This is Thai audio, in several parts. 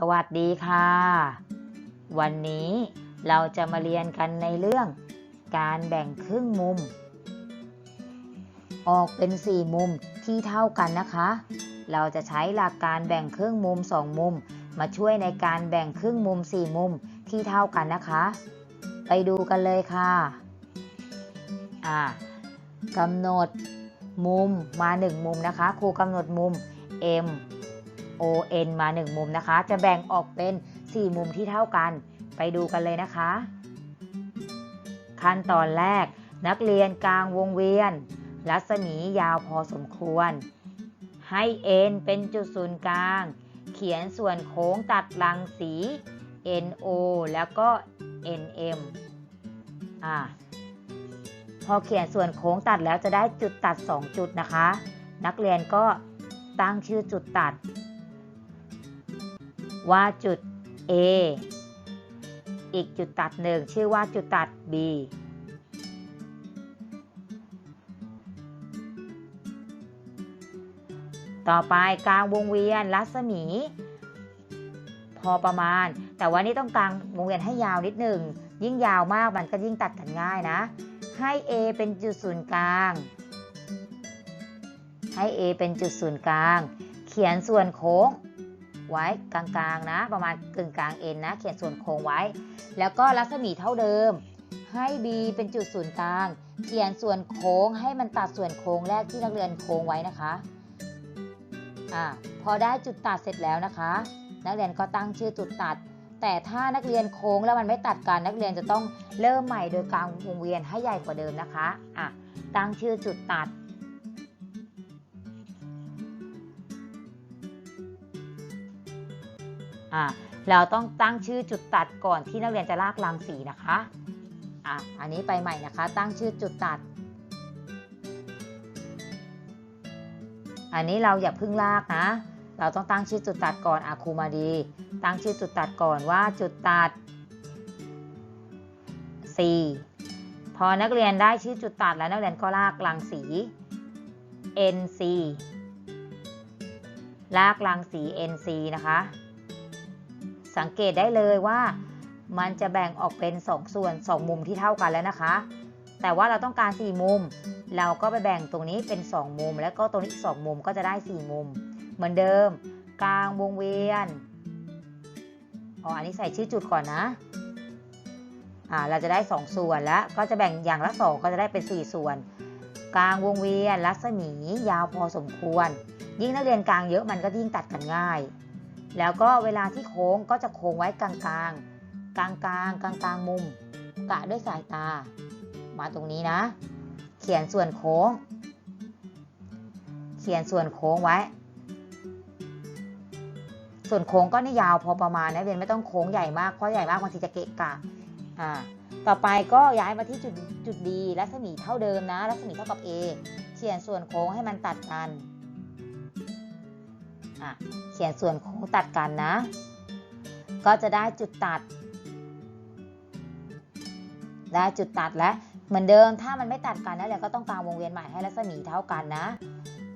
สวัสดีค่ะ วันนี้เราจะมาเรียนกันในเรื่อง การแบ่งครึ่งมุม ออกเป็น 4 มุมที่เท่ากันนะคะ เราจะใช้หลักการแบ่งครึ่งมุม 2 มุม มาช่วยในการแบ่งครึ่งมุม 4 มุมที่เท่ากันนะคะ ไปดูกันเลยค่ะอ่ากำหนดมุมมา 1 มุมนะคะครูกำหนดมุม M O N มา 1 มุมนะคะ จะแบ่งออกเป็น 4 มุมที่เท่ากัน ไปดูกันเลยนะคะ ขั้นตอนแรก นักเรียนกลางวงเวียน รัศมียาวพอสมควร ให้ N เป็นจุดศูนย์กลาง เขียนส่วนโค้งตัดรังสี NO แล้วก็ NM อ่าพอเขียนส่วนโค้งตัดแล้วจะได้จุดตัด 2 จุดนะคะ นักเรียนก็ตั้งชื่อจุดตัด ว่าจุด A อีกจุดตัดหนึ่งชื่อว่าจุดตัด B ต่อไปกลางวงเวียนรัศมี พอประมาณ แต่ว่านี่ต้องกลางวงเวียนให้ยาวนิดหนึ่ง ยิ่งยาวมากมันก็ยิ่งตัดกันง่ายนะ ให้ A เป็นจุดศูนย์กลาง ให้ A เป็นจุดศูนย์กลาง เขียนส่วนโค้ง ไว้กลางๆนะ ประมาณกึ่งกลาง N นนะ เขียนส่วนโค้งไว้ แล้วก็รัศมีเท่าเดิม ให้ B เป็นจุดศูนย์กลาง เขียนส่วนโค้งให้มันตัดส่วนโค้งแรกที่นักเรียนโค้งไว้นะคะอ่าพอได้จุดตัดเสร็จแล้วนะคะ นักเรียนก็ตั้งชื่อจุดตัด แต่ถ้านักเรียนโค้งแล้วมันไม่ตัดกันนักเรียนจะต้องเริ่มใหม่โดยกางวงเวียนให้ใหญ่กว่าเดิมนะคะอะตั้งชื่อจุดตัด อะเราต้องตั้งชื่อจุดตัดก่อนที่นักเรียนจะลากรางสีนะคะอะอันนี้ไปใหม่นะคะ ตั้งชื่อจุดตัด อันนี้เราอย่าเพิ่งลากนะ เราต้องตั้งชื่อจุดตัดก่อนอาครูมาดี ตั้งชื่อจุดตัดก่อนว่าจุดตัด C พอนักเรียนได้ชื่อจุดตัดแล้วนักเรียนก็ลากรังสี NC ลากรังสี NC นะคะ สังเกตได้เลยว่ามันจะแบ่งออกเป็น 2 ส่วน 2 มุมที่เท่ากันแล้วนะคะ แต่ว่าเราต้องการ 4 มุม เราก็ไปแบ่งตรงนี้เป็น 2 มุม แล้วก็ตรงนี้อีก 2 มุมก็จะได้ 4 มุม เหมือนเดิม กลางวงเวียน อ๋อ อันนี้ใส่ชื่อจุดก่อนนะ อ่า เราจะได้ 2 ส่วนแล้ว ก็จะแบ่งอย่างละ 2 ก็จะได้เป็น 4 ส่วน กลางวงเวียน รัศมียาวพอสมควร ยิ่งนักเรียนกลางเยอะมันก็ยิ่งตัดกันง่าย แล้วก็เวลาที่โค้งก็จะโค้งไว้กลางกลางกลางกลางกลางกลางมุม กะด้วยสายตา มาตรงนี้นะ เขียนส่วนโค้ง เขียนส่วนโค้งไว้ ส่วนโค้งก็นี่ยาวพอประมาณนะเรียนไม่ต้องโค้งใหญ่มากเพราะใหญ่มากบางทีจะเกะกะอ่าต่อไปก็ย้ายมาที่จุดจุดดีรัศมีเท่าเดิมนะ รัศมีเท่ากับ A เขียนส่วนโค้งให้มันตัดกัน อะเขียนส่วนโค้งตัดกันนะ ก็จะได้จุดตัด ได้จุดตัดแล้วเหมือนเดิมถ้ามันไม่ตัดกันนะเราก็ต้องกางวงเวียนใหม่ให้รัศมีเท่ากันนะ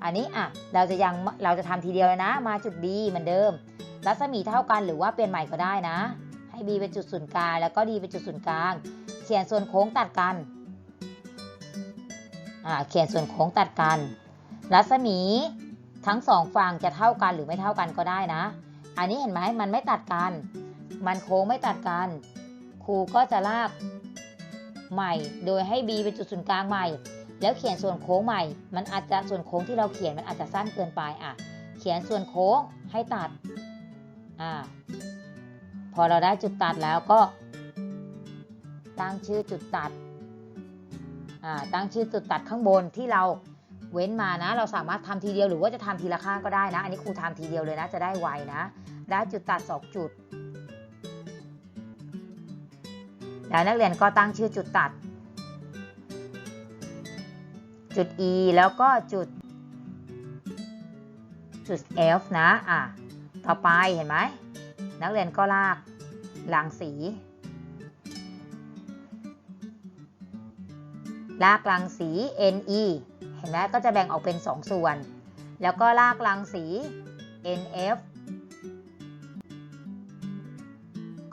อันนี้อะเราจะยังเราจะทำทีเดียวเลยนะ มาจุด B เหมือนเดิม รัศมีเท่ากันหรือว่าเปลี่ยนใหม่ก็ได้นะ ให้ B เป็นจุดศูนย์กลางแล้วก็ D เป็นจุดศูนย์กลาง เขียนส่วนโค้งตัดกันอ่าเขียนส่วนโค้งตัดกัน รัศมี ทั้งสองฝั่งจะเท่ากันหรือไม่เท่ากันก็ได้นะ อันนี้เห็นไหมมันไม่ตัดกัน มันโค้งไม่ตัดกัน ครูก็จะลากใหม่ โดยให้ B เป็นจุดศูนย์กลางใหม่ แล้วเขียนส่วนโค้งใหม่ มันอาจจะส่วนโค้งที่เราเขียนมันอาจจะสั้นเกินไปอะ เขียนส่วนโค้งให้ตัด อ่า พอเราได้จุดตัดแล้วก็ ตั้งชื่อจุดตัด อ่า ตั้งชื่อจุดตัดข้างบนที่เรา เว้นมานะ เราสามารถทำทีเดียวหรือว่าจะทำทีละข้างก็ได้นะ อันนี้ครูทำทีเดียวเลยนะ จะได้ไวนะ ได้จุดตัดสองจุดแล้วนักเรียนก็ตั้งชื่อจุดตัด จุด E แล้วก็จุด จุด F นะ อะ ต่อไปเห็นไหม นักเรียนก็ลากรางสี ลากรังสี NE เห็นไหมก็จะแบ่งออกเป็น 2 ส่วน แล้วก็ลากรังสี NF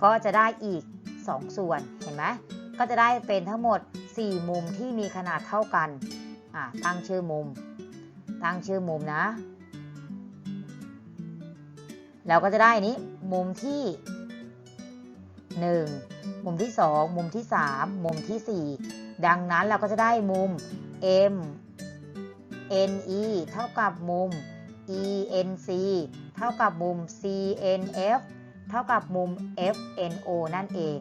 ก็จะได้อีก 2 ส่วนเห็นไหมก็จะได้เป็นทั้งหมด 4 มุมที่มีขนาดเท่ากันอะตั้งชื่อมุม ตั้งชื่อมุมนะแล้วก็จะได้นี้มุมที่ 1 มุมที่ 2 มุมที่ 3 มุมที่ 4 ดังนั้นเราก็จะได้มุม M NE เท่ากับมุม ENC เท่ากับมุม CNF เท่ากับมุม FNO นั่นเอง